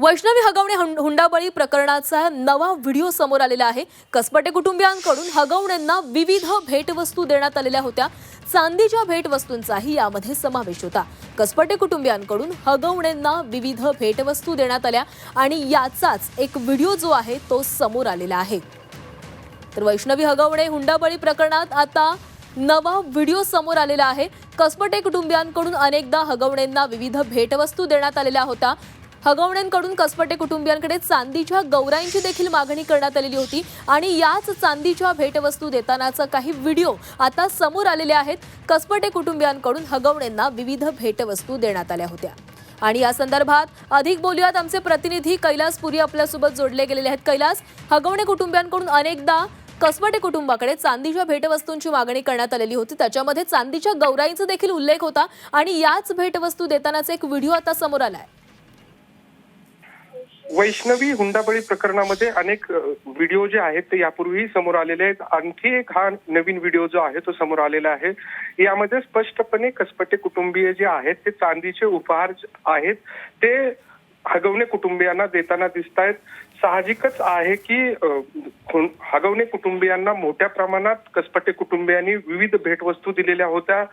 वैष्णवी हगवणे हुंडाबळी प्रकरणाचा नवा व्हिडिओ समोर आलेला आहे. कसपटे कुटुंबियांकडून हगवण्यांना विविध भेटवस्तू देण्यात आलेल्या होत्या. चांदीच्या भेटवस्तूंचाही यामध्ये समावेश होता. कसपटे कुटुंबियांकडून हगवण्यांना विविध भेटवस्तू देण्यात आल्या आणि याचाच एक व्हिडिओ जो आहे तो समोर आलेला आहे. तर वैष्णवी हगवणे हुंडाबळी प्रकरणात आता नवा व्हिडिओ समोर आलेला आहे. कसपटे कुटुंबियांकडून अनेकदा हगवण्यांना विविध भेटवस्तू देण्यात आलेल्या होत्या. हगवण्यांकडून कसपटे कुटुंबियांकडे चांदीच्या गौराईंची देखील मागणी करण्यात आलेली होती आणि याच चांदीच्या भेटवस्तू देतानाचा काही व्हिडिओ आता समोर आलेले आहेत. कसपटे कुटुंबियांकडून हगवण्यांना विविध भेटवस्तू देण्यात आल्या होत्या. आणि या संदर्भात अधिक बोलूयात. आमचे प्रतिनिधी कैलास पुरी आपल्यासोबत जोडले गेलेले आहेत. कैलास हगवणे कुटुंबियांकडून अनेकदा कसबटे कुटुंबाकडे चांदीच्या भेटवस्तूंची मागणी करण्यात आलेली होती. त्याच्यामध्ये चांदीच्या गौराईंचा देखील उल्लेख होता आणि याच भेटवस्तू देतानाचा एक व्हिडिओ आता समोर आलाय. वैष्णवी हुंडाबळी प्रकरणामध्ये अनेक व्हिडिओ जे आहेत ते यापूर्वीही समोर आलेले आहेत. आणखी एक हा नवीन व्हिडिओ जो आहे तो समोर आलेला आहे. यामध्ये स्पष्टपणे कसपटे कुटुंबीय जे आहेत ते चांदीचे उपहार आहेत ते हगवणे कुटुंबियांना देताना दिसत आहेत साहजिकच आहे की हगवणे कुटुंबियांना मोठ्या प्रमाणात कसपटे कुटुंबियांनी विविध भेटवस्तू दिलेल्या होत्या.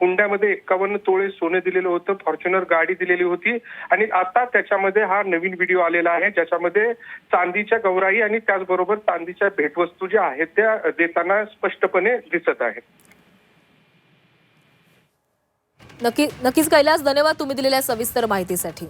हुंड्यामध्ये एक्कावन्न तोळे सोने दिलेलं होतं फॉर्च्युनर गाडी दिलेली होती आणि आता त्याच्यामध्ये हा नवीन व्हिडिओ आलेला आहे ज्याच्यामध्ये चांदीच्या गौराई आणि त्याचबरोबर चांदीच्या भेटवस्तू ज्या आहेत त्या देताना स्पष्टपणे दिसत आहेत नक्की नक्कीच कैलास धन्यवाद तुम्ही दिलेल्या सविस्तर माहितीसाठी.